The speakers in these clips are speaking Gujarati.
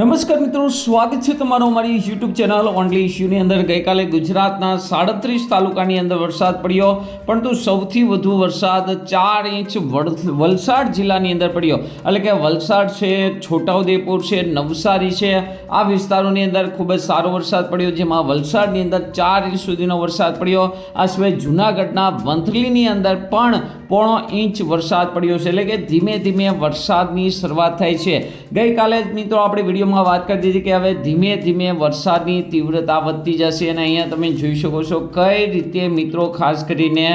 નમસ્કાર મિત્રો, સ્વાગત છે તમારો અમારી યુટ્યુબ ચેનલ ઓનલી ઇશ્યુની અંદર. ગઈકાલે ગુજરાતના સાડત્રીસ તાલુકાની અંદર વરસાદ પડ્યો, પરંતુ સૌથી વધુ વરસાદ ચાર ઇંચ વલસાડ જિલ્લાની અંદર પડ્યો. એટલે કે વલસાડ છે, છોટાઉદેપુર છે, નવસારી છે, આ વિસ્તારોની અંદર ખૂબ જ સારો વરસાદ પડ્યો, જેમાં વલસાડની અંદર ચાર ઇંચ સુધીનો વરસાદ પડ્યો. આ સિવાય જૂનાગઢના વંથલીની અંદર પણ પોણો ઇંચ વરસાદ પડ્યો છે. એટલે કે ધીમે ધીમે વરસાદની શરૂઆત થાય છે. ગઈકાલે જ મિત્રો આપણે વિડીયોમાં વાત કરી દીધી કે હવે ધીમે ધીમે વરસાદની તીવ્રતા વધતી જશે અને અહીંયા તમે જોઈ શકો છો કઈ રીતે મિત્રો ખાસ કરીને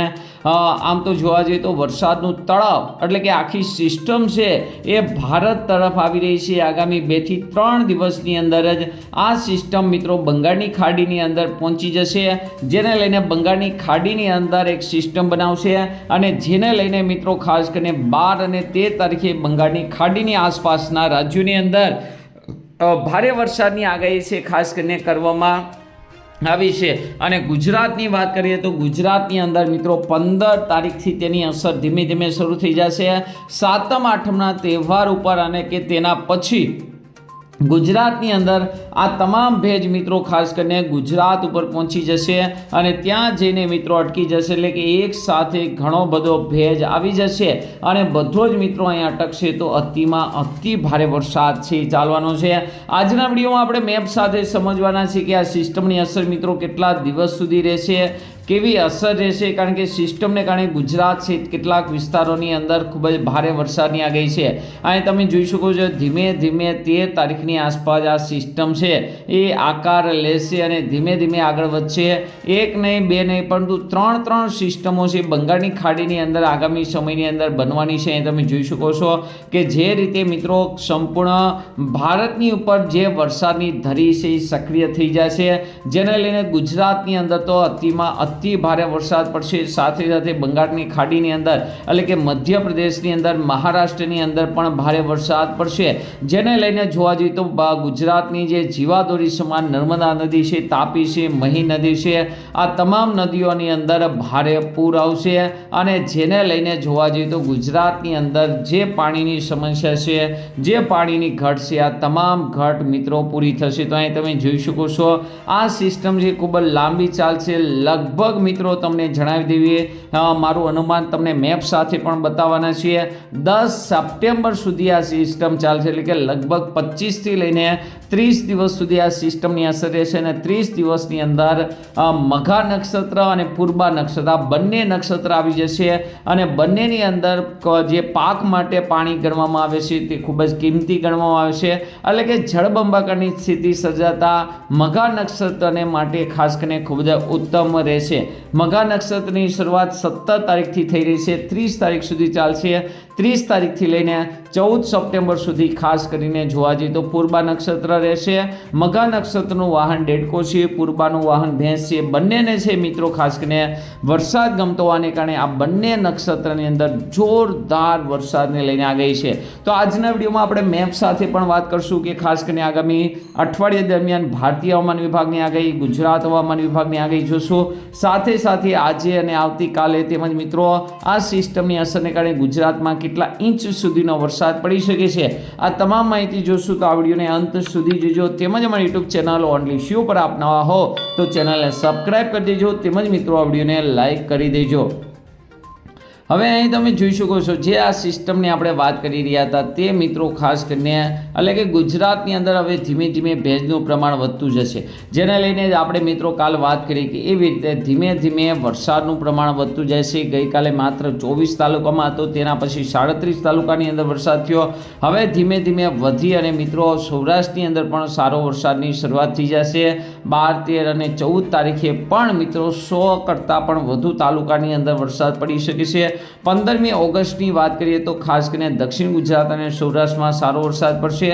આમ તો જોવા જઈએ તો વરસાદનું તળાવ એટલે કે આખી સિસ્ટમ છે એ ભારત તરફ આવી રહી છે. આગામી બેથી ત્રણ દિવસની અંદર જ આ સિસ્ટમ મિત્રો બંગાળની ખાડીની અંદર પહોંચી જશે, જેને લઈને બંગાળની ખાડીની અંદર એક સિસ્ટમ બનાવશે અને જેને લઈને મિત્રો, ખાસ કરીને બાર અને તેર તારીખે બંગાળની ખાડીની આસપાસના રાજ્યોની અંદર ભારે વરસાદની આગાહી છે, ખાસ કરીને કરવામાં આવી છે. અને ગુજરાતની વાત કરીએ તો ગુજરાતની અંદર મિત્રો, પંદર તારીખથી તેની અસર ધીમે ધીમે શરૂ થઈ જશે. સાતમ, આઠમના તહેવાર ઉપર અને કે તેના પછી ગુજરાતની અંદર આ તમામ ભેજ મિત્રો ખાસ કરીને ગુજરાત ઉપર પહોંચી જશે અને ત્યાં જઈને મિત્રો અટકી જશે એટલે કે એક સાથે ઘણો બધો ભેજ આવી જશે અને બધો જ મિત્રો અહીંયા અટકશે તો અતિમાં અતિ ભારે વરસાદ છે ચાલવાનો છે. આજના વિડીયોમાં આપણે મેપ સાથે સમજવાના છે કે આ સિસ્ટમની અસર મિત્રો કેટલા દિવસ સુધી રહેશે કેવી અસર રહેશે? કારણ કે સિસ્ટમને કારણે ગુજરાત સહિત કેટલાક વિસ્તારોની અંદર ખૂબ જ ભારે વરસાદની આગાહી છે. અહીં તમે જોઈ શકો છો, ધીમે ધીમે તેર તારીખની આસપાસ આ સિસ્ટમ છે, એ આકાર લેશે અને ધીમે ધીમે આગળ વધશે. એક નહીં, બે નહીં, પરંતુ ત્રણ ત્રણ સિસ્ટમો છે બંગાળની ખાડીની અંદર આગામી સમયની અંદર બનવાની છે. અહીં તમે જોઈ શકો છો કે જે રીતે મિત્રો સંપૂર્ણ ભારતની ઉપર જે વરસાદની ધરી છે એ સક્રિય થઈ જશે જેને લઈને ગુજરાતની અંદર તો અતિમાં અતિ ભારે વરસાદ પડશે. સાથે સાથે બંગાળની ખાડીની અંદર એટલે કે મધ્યપ્રદેશની અંદર, મહારાષ્ટ્રની અંદર પણ ભારે વરસાદ પડશે. જેને લઈને જોવા જઈએ તો ગુજરાતની જે જીવાદોરી સમાન નર્મદા નદી છે, તાપી છે, મહી નદી છે, આ તમામ નદીઓની અંદર ભારે પૂર આવશે. અને જેને લઈને જોવા જઈએ તો ગુજરાતની અંદર જે પાણીની સમસ્યા છે, જે પાણીની ઘટ છે, આ તમામ ઘટ મિત્રો પૂરી થશે. તો અહીં તમે જોઈ શકો છો, આ સિસ્ટમ જે ખૂબ જ લાંબી ચાલશે. લગભગ મિત્રો તમને જણાવી દેવીએ મારું અનુમાન તમને મેપ સાથે પણ બતાવવાના છીએ. દસ સપ્ટેમ્બર સુધી આ સિસ્ટમ ચાલશે, એટલે કે લગભગ પચીસથી લઈને ત્રીસ દિવસ સુધી આ સિસ્ટમની અસર રહેશે અને ત્રીસ દિવસની અંદર મઘા નક્ષત્ર અને પૂર્વા નક્ષત્ર, આ બંને નક્ષત્ર આવી જશે અને બંનેની અંદર જે પાક માટે પાણી ગણવામાં આવે છે તે ખૂબ જ કિંમતી ગણવામાં આવે છે. એટલે કે જળબંબાકારની સ્થિતિ સર્જાતા મઘા નક્ષત્રને માટે ખાસ કરીને ખૂબ જ ઉત્તમ રહેશે. મઘા નક્ષત્રની શરૂઆત સત્તર તારીખથી થઈ રહી છે. ત્રીસ તારીખ સુધી ચાલશે. ત્રીસ તારીખથી લઈને ચૌદ સપ્ટેમ્બર સુધી ખાસ કરીને જોવા જઈએ તો પૂર્વા નક્ષત્ર રહેશે, મઘા નક્ષત્રનું વાહન ડેડકો છે પૂર્વાનું વાહન ભેંસ છે, બંનેને છે મિત્રો ખાસ કરીને વરસાદ ગમતો હોવાને કારણે આ બંને નક્ષત્રની અંદર જોરદાર વરસાદને લઈને આ ગઈ છે. તો આજના વિડીયોમાં આપણે મેપ સાથે પણ વાત કરશું કે ખાસ કરીને આગામી અઠવાડિયા દરમિયાન ભારતીય હવામાન વિભાગની આગાહી, ગુજરાત હવામાન વિભાગની આગાહી જોશું. સાથે સાથે આજે અને આવતીકાલે તેમજ મિત્રો આ સિસ્ટમની અસરને કારણે ગુજરાતમાં કેટલા ઇંચ સુધીનો વરસાદ પડી શકે છે. આ તમામ માહિતી જોશું તો આ વિડીયોને અંત સુધી જોજો. તેમજ અમારી યુટ્યુબ ચેનલ ઓનલી શ્યુ પર આપ હો તો ચેનલને સબસ્ક્રાઈબ કરી દેજો. તેમજ મિત્રો, આ વિડીયોને લાઈક કરી દેજો. હવે અહીં તમે જોઈ શકો છો, જે આ સિસ્ટમની આપણે વાત કરી રહ્યા હતા તે મિત્રો ખાસ કરીને એટલે કે ગુજરાતની અંદર હવે ધીમે ધીમે ભેજનું પ્રમાણ વધતું જશે. જેને લઈને આપણે મિત્રો કાલ વાત કરી કે એવી રીતે ધીમે ધીમે વરસાદનું પ્રમાણ વધતું જશે. ગઈકાલે માત્ર ચોવીસ તાલુકામાં હતો, તેના પછી સાડત્રીસ તાલુકાની અંદર વરસાદ થયો. હવે ધીમે ધીમે વધી અને મિત્રો સૌરાષ્ટ્રની અંદર પણ સારો વરસાદની શરૂઆત થઈ જશે. બાર, તેર અને ચૌદ તારીખે પણ મિત્રો સો કરતાં પણ વધુ તાલુકાની અંદર વરસાદ પડી શકે છે. પંદરમી ઓગસ્ટની વાત કરીએ તો ખાસ કરીને દક્ષિણ ગુજરાત અને સૌરાષ્ટ્રમાં સારો વરસાદ પડશે.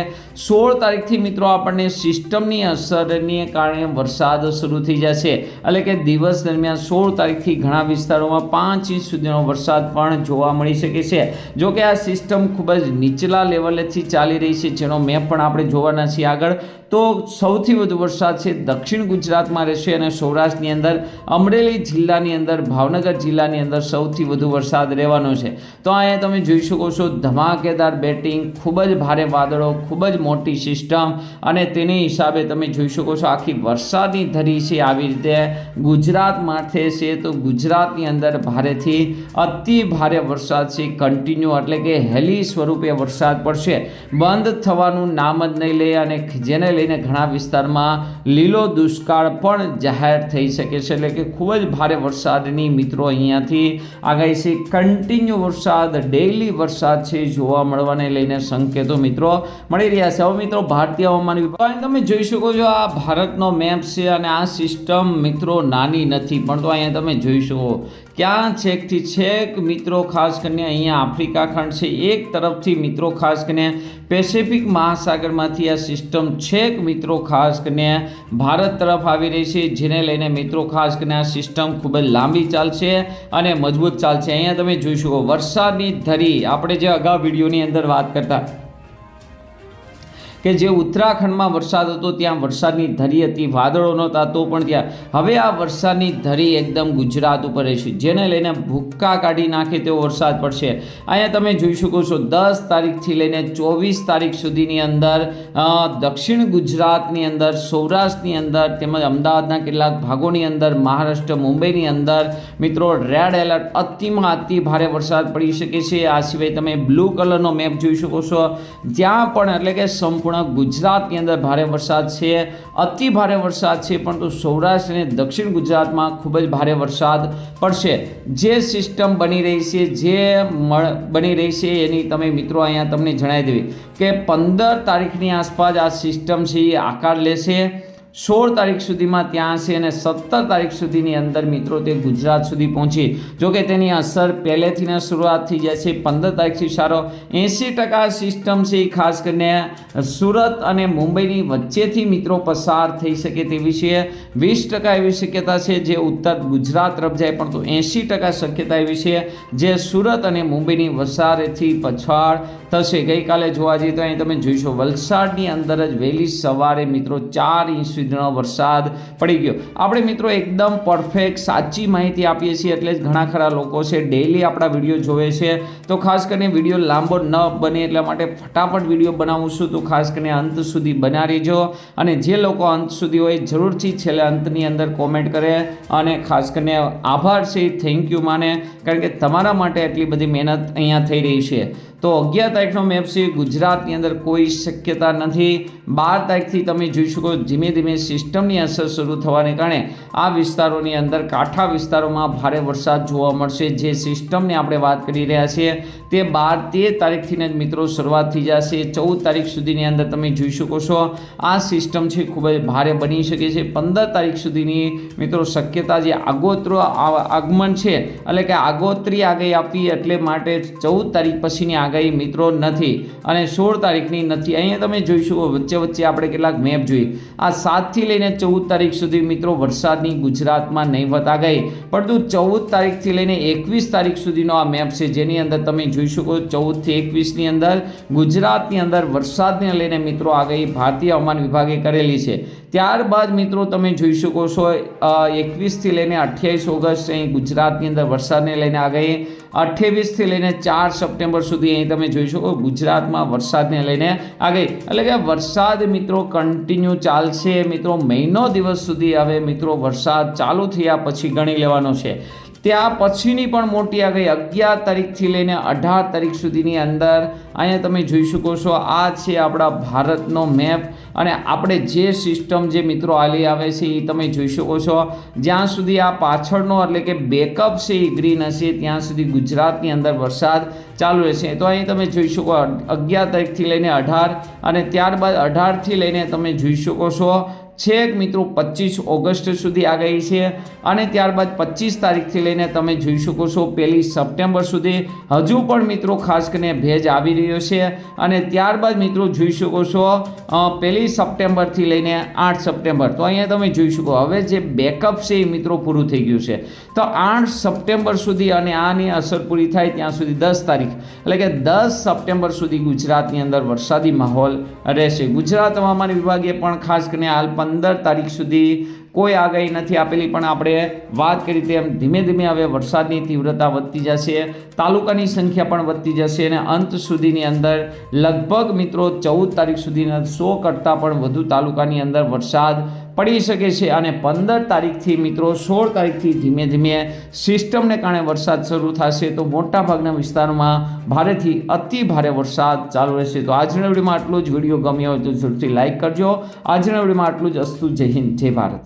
સોળ તારીખથી મિત્રો આપણને સિસ્ટમની અસરને કારણે વરસાદ શરૂ થઈ જશે. એટલે કે દિવસ દરમિયાન સોળ તારીખથી ઘણા વિસ્તારોમાં પાંચ ઇંચ સુધીનો વરસાદ પણ જોવા મળી શકે છે. જો કે આ સિસ્ટમ ખૂબ જ નીચલા લેવલેથી ચાલી રહી છે, જેનો મેપ પણ આપણે જોવાના છીએ આગળ. તો સૌથી વધુ વરસાદ છે દક્ષિણ ગુજરાતમાં રહેશે અને સૌરાષ્ટ્રની અંદર, અમરેલી જિલ્લાની અંદર, ભાવનગર જિલ્લાની અંદર સૌથી વધુ વરસાદ રહેવાનો છે. તો અહીંયા તમે જોઈ શકો છો ધમાકેદાર બેટિંગ, ખૂબ જ ભારે વાદળો, ખૂબ જ મોટી સિસ્ટમ અને તેની હિસાબે તમે જોઈ શકો છો આખી વરસાદની ધરી છે આવી રીતે. ગુજરાત માથે છે તો ગુજરાતની અંદર ભારેથી અતિ ભારે વરસાદ છે કન્ટિન્યુ એટલે કે હેલી સ્વરૂપે વરસાદ પડશે. બંધ થવાનું નામ જ નહીં લે અને જેને લઈને ઘણા વિસ્તારમાં લીલો દુષ્કાળ પણ જાહેર થઈ શકે છે. એટલે કે ખૂબ જ ભારે વરસાદની મિત્રો અહીંયાથી આગાહી છે. કન્ટિન્યુ વરસાદ, ડેઇલી વરસાદ છે જોવા મળવાને લઈને સંકેતો મિત્રો મળી રહ્યા છે. હવે મિત્રો ભારતીય હવામાન વિભાગ તમે જોઈ શકો છો આ ભારતનો મેપ છે અને આ સિસ્ટમ મિત્રો નાની નથી, પણ તો અહીંયા તમે જોઈ શકો ક્યાં છેકથી છેક મિત્રો, ખાસ કરીને અહીંયા આફ્રિકા ખંડ છે, એક તરફથી મિત્રો, ખાસ કરીને પેસિફિક મહાસાગરમાંથી આ સિસ્ટમ છેક મિત્રો, ખાસ કરીને ભારત તરફ આવી રહી છે, જેને લઈને મિત્રો, ખાસ કરીને આ સિસ્ટમ ખૂબ જ લાંબી ચાલશે અને મજબૂત ચાલશે. અહીંયા તમે જોઈ શકો, વરસાદની ધરી. આપણે જે અગાઉ વિડીયોની અંદર વાત કરતા કે જે ઉત્તરાખંડમાં વરસાદ હતો, ત્યાં વરસાદની ધરી હતી, વાદળો નહોતા, તો પણ ત્યાં. હવે આ વરસાદની ધરી એકદમ ગુજરાત ઉપર રહેશે. જેને લઈને ભૂક્કા કાઢી નાખે તેવો વરસાદ પડશે. અહીંયા તમે જોઈ શકો છો, દસ તારીખથી લઈને ચોવીસ તારીખ સુધીની અંદર દક્ષિણ ગુજરાતની અંદર, સૌરાષ્ટ્રની અંદર, તેમજ અમદાવાદના કેટલાક ભાગોની અંદર, મહારાષ્ટ્ર, મુંબઈની અંદર, મિત્રો, રેડ એલર્ટ, અતિમાં અતિ ભારે વરસાદ પડી શકે છે. આ સિવાય તમે બ્લુ કલરનો મેપ જોઈ શકો છો. જ્યાં પણ, એટલે કે સંપૂર્ણ ગુજરાતની અંદર ભારે વરસાદ છે. અતિ ભારે વરસાદ છે, પરંતુ સૌરાષ્ટ્ર અને દક્ષિણ ગુજરાતમાં ખૂબ જ ભારે વરસાદ પડશે. જે સિસ્ટમ બની રહી છે, જે બની રહી છે, એની તમે મિત્રો અહીંયા તમને જણાવી દેવી કે પંદર તારીખની આસપાસ આ સિસ્ટમ છે એ આકાર લેશે. સોળ તારીખ સુધીમાં ત્યાં છે અને સત્તર તારીખ સુધીની અંદર મિત્રો તે ગુજરાત સુધી પહોંચી. જોકે તેની અસર પહેલેથીને શરૂઆત થઈ જાય છે. પંદર તારીખથી સારો એંસી ટકા સિસ્ટમ છે એ ખાસ કરીને સુરત અને મુંબઈની વચ્ચેથી મિત્રો પસાર થઈ શકે તેવી છે. વીસ ટકા એવી શક્યતા છે જે ઉત્તર ગુજરાત તરફ જાય, પરંતુ એંસી ટકા શક્યતા એવી છે જે સુરત અને મુંબઈની વસારેથી પછાડ થશે. ગઈકાલે જોવા જઈએ તો અહીં તમે જોઈશો વલસાડની અંદર જ વહેલી સવારે મિત્રો ચાર ઇંચ સુધીનો વરસાદ પડી ગયો. આપણે મિત્રો એકદમ પરફેક્ટ સાચી માહિતી આપીએ છીએ એટલે ઘણા ખરા લોકો છે ડેઈલી આપણા વીડિયો જોવે છે. તો ખાસ કરીને વીડિયો લાંબો ન બને એટલા માટે ફટાફટ વીડિયો બનાવું છું. તો ખાસ કરીને અંત સુધી બના રહેજો. અને જે લોકો અંત સુધી હોય જરૂરથી છેલ્લે અંતની અંદર કોમેન્ટ કરે. અને ખાસ કરીને આભાર છે. થેન્ક યુ માને. કારણ કે તમારા માટે એટલી બધી મહેનત અહીંયા થઈ રહી છે. તો અગિયાર તારીખનો મેપ છે. ગુજરાતની અંદર કોઈ શક્યતા નથી. બાર તારીખથી તમે જોઈ શકો ધીમે ધીમે સિસ્ટમની અસર શરૂ થવાને કારણે આ વિસ્તારોની અંદર કાંઠા વિસ્તારોમાં ભારે વરસાદ જોવા મળશે. જે સિસ્ટમની આપણે વાત કરી રહ્યા છીએ તે બાર તેર તારીખથી જ મિત્રો શરૂઆત થઈ જશે. ચૌદ તારીખ સુધીની અંદર તમે જોઈ શકો છો, આ સિસ્ટમ છે ખૂબ જ ભારે બની શકે છે. પંદર તારીખ સુધીની મિત્રો શક્યતા જે આગોતરો આગમન છે, એટલે કે આગોતરી આગાહી આપવી એટલે માટે ચૌદ તારીખ પછીની આગાહી મિત્રો નથી. અને સોળ તારીખની નથી. અહીંયા તમે જોઈ શકો વચ્ચે વચ્ચે આપણે કેટલાક મેપ જોઈએ. આ સાતથી લઈને ચૌદ તારીખ સુધી મિત્રો વરસાદની ગુજરાતમાં નહીવત આગાહી. પરંતુ ચૌદ તારીખથી લઈને એકવીસ તારીખ સુધીનો આ મેપ છે. જેની અંદર તમે જોઈ શકો ચૌદથી એકવીસની અંદર ગુજરાતની અંદર વરસાદને લઈને મિત્રો આગાહી ભારતીય હવામાન વિભાગે કરેલી છે. ત્યારબાદ મિત્રો તમે જોઈ શકો છો એકવીસથી લઈને અઠ્યાવીસ ઓગસ્ટ અહીં ગુજરાતની અંદર વરસાદને લઈને આગાહી. અઠ્યાવીસથી લઈને ચાર સપ્ટેમ્બર સુધી અહીં તમે જોઈ શકો ગુજરાતમાં વરસાદને લઈને આગળ એટલે કે વરસાદ મિત્રો કન્ટિન્યુ ચાલશે. મિત્રો મહિનો દિવસ સુધી હવે મિત્રો વરસાદ ચાલુ થયા પછી ગણી લેવાનો છે. ત્યાં પછીની પણ મોટી આગાહી અગિયાર તારીખથી લઈને અઢાર તારીખ સુધીની અંદર અહીંયા તમે જોઈ શકો છો, આ છે આપણા ભારતનો મેપ અને આપણે જે સિસ્ટમ જે મિત્રો હાલી આવે છે એ તમે જોઈ શકો છો. જ્યાં સુધી આ પાછળનો એટલે કે બેકઅપ છે એ ગ્રીન હશે, ત્યાં સુધી ગુજરાતની અંદર વરસાદ ચાલુ રહેશે. તો અહીં તમે જોઈ શકો અગિયાર તારીખથી લઈને અઢાર અને ત્યારબાદ અઢારથી લઈને તમે જોઈ શકો છો છેક મિત્રો પચીસ ઓગસ્ટ સુધી આ ગઈ છે અને ત્યારબાદ પચીસ તારીખથી લઈને તમે જોઈ શકો છો, પહેલી સપ્ટેમ્બર સુધી હજુ પણ મિત્રો ખાસ કરીને ભેજ આવી રહ્યો છે અને ત્યારબાદ મિત્રો જોઈ શકો છો પહેલી સપ્ટેમ્બરથી લઈને આઠ સપ્ટેમ્બર. તો અહીંયા તમે જોઈ શકો, હવે જે બેકઅપ છે એ મિત્રો પૂરું થઈ ગયું છે. તો આઠ સપ્ટેમ્બર સુધી અને આની અસર પૂરી થાય ત્યાં સુધી દસ તારીખ. એટલે કે દસ સપ્ટેમ્બર સુધી ગુજરાતની અંદર વરસાદી માહોલ રહેશે. ગુજરાત હવામાન વિભાગે પણ ખાસ કરીને હાલ પંદર તારીખ સુધી કોઈ આગાહી નથી આપેલી, પણ આપણે વાત કરી તેમ ધીમે ધીમે હવે વરસાદની તીવ્રતા વધતી જશે, તાલુકાની સંખ્યા પણ વધતી જશે અને અંત સુધીની અંદર લગભગ મિત્રો ચૌદ તારીખ સુધીના સો કરતાં પણ વધુ તાલુકાની અંદર વરસાદ પડી શકે છે અને પંદર તારીખથી મિત્રો સોળ તારીખથી ધીમે ધીમે સિસ્ટમને કારણે વરસાદ શરૂ થશે. તો મોટાભાગના વિસ્તારોમાં ભારેથી અતિ ભારે વરસાદ ચાલુ રહેશે. તો આજના વિડીયોમાં આટલું જ. વીડિયો ગમ્યો હોય તો જરૂરથી લાઇક કરજો. આજના વિડીયોમાં આટલું જ. અસ્તુ જય હિન્દ. જય ભારત.